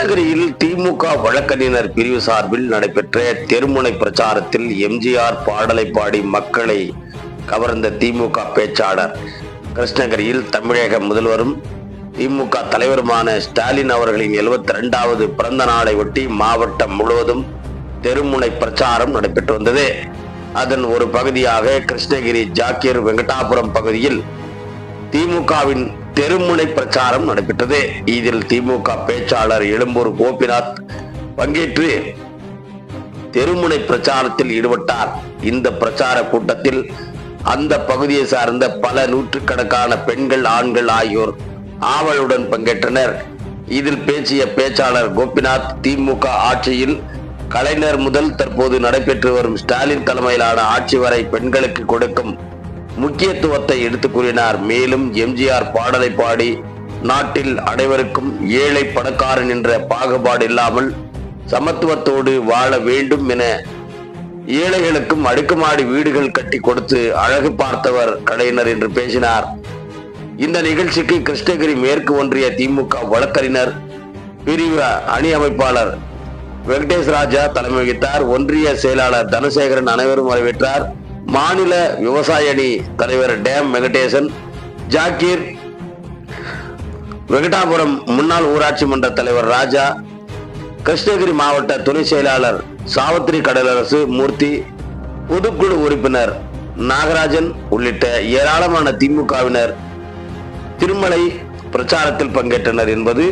கிருஷ்ணகிரியில் திமுக வழக்கறிஞர் பிரிவு சார்பில் நடைபெற்ற தெருமுனை பிரச்சாரத்தில் எம்ஜிஆர் பாடலை பாடி மக்களை கவர்ந்த திமுக பேச்சாளர் கிருஷ்ணகிரியில் தமிழக முதல்வரும் திமுக தலைவருமான ஸ்டாலின் அவர்களின் எழுபத்தி ரெண்டாவது பிறந்த நாளை ஒட்டி மாவட்டம் முழுவதும் தெருமுனை பிரச்சாரம் நடைபெற்று வந்தது. அதன் ஒரு பகுதியாக கிருஷ்ணகிரி ஜாக்கியர் வெங்கடாபுரம் பகுதியில் திமுகவின் தெருமுனை பிரச்சாரம் நடைபெற்றது. இதில் திமுக பேச்சாளர் எழும்பூர் கோபிநாத் பங்கேற்று தெருமுனை பிரச்சாரத்தில் ஈடுபட்டார். இந்த பிரச்சார கூட்டத்தில் அந்த பகுதியை சார்ந்த பல நூற்றுக்கணக்கான பெண்கள் ஆண்கள் ஆகியோர் ஆவலுடன் பங்கேற்றனர். இதில் பேசிய பேச்சாளர் கோபிநாத் திமுக ஆட்சியில் கலைஞர் முதல் தற்போது நடைபெற்று வரும் ஸ்டாலின் தலைமையிலான ஆட்சி வரை பெண்களுக்கு கொடுக்கும் முக்கியத்துவத்தை எடுத்து கூறினார். மேலும் எம்ஜிஆர் பாடலை பாடி நாட்டில் அனைவருக்கும் ஏழை பணக்காரன் என்ற பாகுபாடு இல்லாமல் சமத்துவத்தோடு வாழ வேண்டும் என ஏழைகளுக்கும் அடுக்குமாடி வீடுகள் கட்டி கொடுத்து அழகு பார்த்தவர் கலைஞர் என்று பேசினார். இந்த நிகழ்ச்சிக்கு கிருஷ்ணகிரி மேற்கு ஒன்றிய திமுக வழக்கறிஞர் பிரிவு அணி அமைப்பாளர் வெங்கடேஷ் ராஜா தலைமை வகித்தார். ஒன்றிய செயலாளர் தனசேகரன் அனைவரும் வரவேற்றார். மாநில விவசாய அணி தலைவர் டேம் வெங்கடேசன் ஜாக்கீர் வெங்கடாபுரம் முன்னாள் ஊராட்சி மன்ற தலைவர் ராஜா கிருஷ்ணகிரி மாவட்ட துணை செயலாளர் சாவித்திரி கடலரசு மூர்த்தி பொதுக்குழு உறுப்பினர் நாகராஜன் உள்ளிட்ட ஏராளமான திமுகவினர் திருமலை பிரச்சாரத்தில் பங்கேற்றனர் என்பது